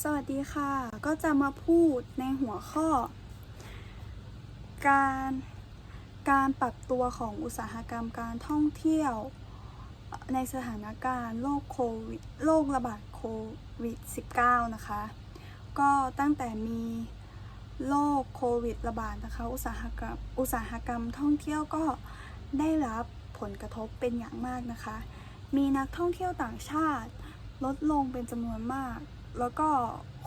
สวัสดีค่ะ ก็จะมาพูดในหัวข้อ การการปรับตัวของอุตสาหกรรมการท่องเที่ยว ในสถานการณ์โรคโควิดโรคระบาดโควิด -19 นะคะ ก็ตั้งแต่มีโรคโควิดระบาดนะคะอุตสาหกรรมอุตสาหกรรมท่องเที่ยวก็ได้รับผลกระทบเป็นอย่างมากนะคะ มีนักท่องเที่ยวต่างชาติลดลงเป็นจำนวนมาก แล้วก็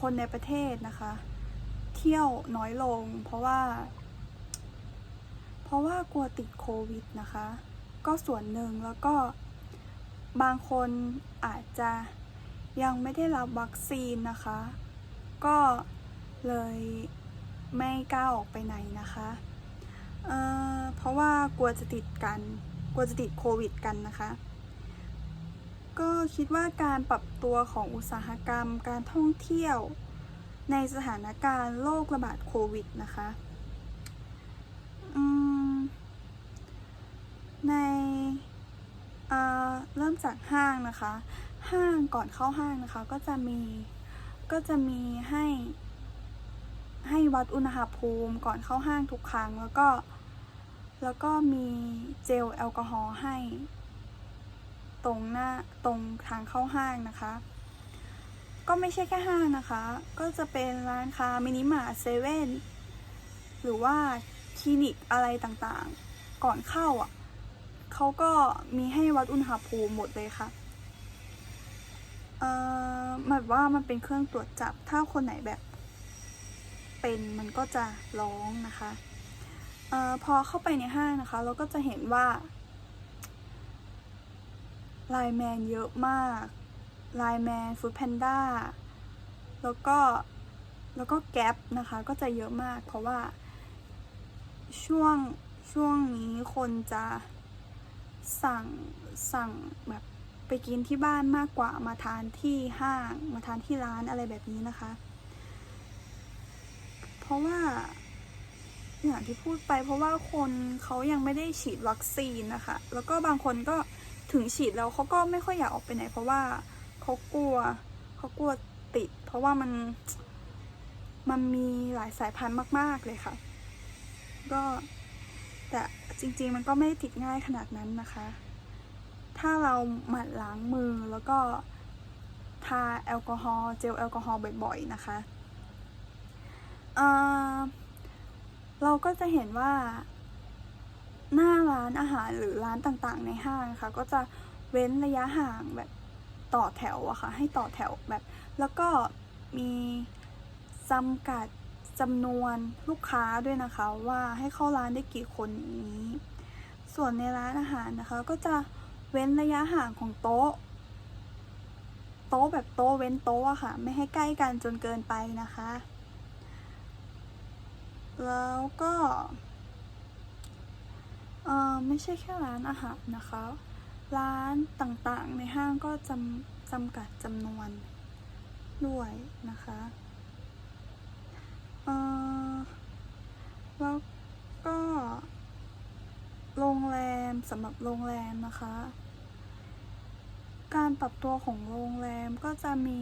คนในประเทศนะคะ เที่ยวน้อยลง เพราะว่า เพราะว่ากลัวติดโควิดนะคะ ก็ส่วนหนึ่งแล้วก็บางคนอาจจะยังไม่ได้รับวัคซีนนะคะ ก็เลยไม่กล้าออกไปไหนนะคะเเพราะว่ากลัวจะติดกัน กลัวจะติดโควิดกันนะคะ ก็คิดว่าการปรับตัวของอุตสาหกรรมการท่องเที่ยว ในสถานการณ์โรคระบาดโควิดนะคะในเเริ่มจากห้างนะคะ ห้างก่อนเข้าห้างนะคะ ก็จะมีก็จะมีให้ให้วัดอุณหภูมิก่อนเข้าห้างทุกครั้ง แล้วก็ แล้วก็มีเจลแอลกอฮอล์ให้ ตรงหน้าตรงทางเข้าห้างนะคะ ก็ไม่ใช่แค่ห้างนะคะ ก็จะเป็นร้านค้ามินิมาร์ทเซเว่นหรือว่าคลินิกอะไรต่างๆ ก่อนเข้าอะเขาก็มีให้วัดอุณหภูมิหมดเลยค่ะเอ่อหมายว่ามันเป็นเครื่องตรวจจับถ้าคนไหนแบบ เป็นมันก็จะร้องนะคะเอ่อพอเข้าไปในห้างนะคะ เราก็จะเห็นว่า ไลน์แมนเยอะมากไลน์แมนฟู้ดแพนด้าแล้วก็แล้วก็แก๊ปนะคะก็จะเยอะมาก เพราะว่า ช่วงช่วงนี้คนจะสั่งสั่งแบบไปกินที่บ้านมากกว่ามาทานที่ห้าง มาทานที่ร้านอะไรแบบนี้นะคะ เพราะว่าอย่างที่พูดไปเพราะว่าคนเขายังไม่ได้ฉีดวัคซีนนะคะ แล้วก็บางคนก็ ถึงฉีดแล้วเขาก็ไม่ค่อยอยากออกไปไหน เพราะว่าเขากลัวเขากลัวติด เพราะว่ามันมันมีหลายสายพันธุ์มาก ๆเลยค่ะ ก็แต่จริงๆมันก็ไม่ได้ติดง่ายขนาดนั้นนะคะ ถ้าเราหมั่นล้างมือแล้วก็ทาแอลกอฮอล์เจลแอลกอฮอล์บ่อยๆนะคะเเราก็จะเห็นว่า หน้าร้านอาหารหรือร้านต่างๆ ในห้างนะคะก็จะเว้นระยะห่างแบบต่อแถวอะค่ะ ให้ต่อแถวแบบ แล้วก็มีจำกัดจำนวนลูกค้าด้วยนะคะว่าให้เข้าร้านได้กี่คนอย่างนี้ ส่วนในร้านอาหารนะคะ ก็จะเว้นระยะห่างของโต๊ะ โต๊ะแบบโต๊ะเว้นโต๊ะอะค่ะ ไม่ให้ใกล้กันจนเกินไปนะคะ แล้วก็ เออไม่ใช่แค่ร้านอาหารนะคะ ร้านต่างๆในห้างก็จำจำกัดจำนวนด้วยนะคะเออแล้วก็โรงแรมสำหรับโรงแรมนะคะ การปรับตัวของโรงแรมก็จะมี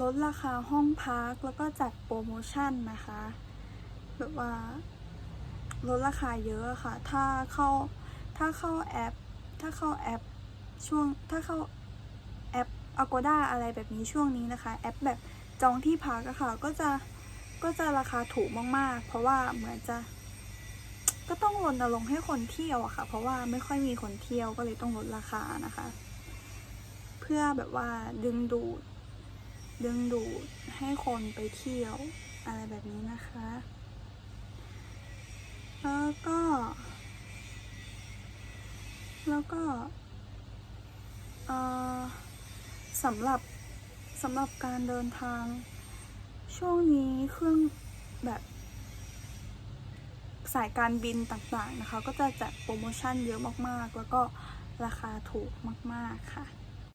ลดราคาห้องพักแล้วก็จัดโปรโมชั่นนะคะ แบบว่า ลดราคาเยอะค่ะ ถ้าเข้าถ้าเข้าแอป ถ้าเข้าแอปช่วงถ้าเข้าแอป Agoda อะไรแบบนี้ช่วงนี้นะคะ แอปแบบจองที่พักอะค่ะ ก็จะก็จะราคาถูกมากๆ เพราะว่าเหมือนจะ ก็ต้องรณรงค์ให้คนเที่ยวอะค่ะ เพราะว่าไม่ค่อยมีคนเที่ยวก็เลยต้องลดราคานะคะ เพื่อแบบว่าดึงดูดดึงดูดให้คนไปเที่ยวอะไรแบบนี้นะคะ แล้วก็ แล้วก็สำหรับสำหรับการเดินทาง ช่วงนี้เครื่องแบบสายการบินต่างๆนะคะ ก็จะจัดโปรโมชั่นเยอะมากๆ แล้วก็ราคาถูกมากๆค่ะ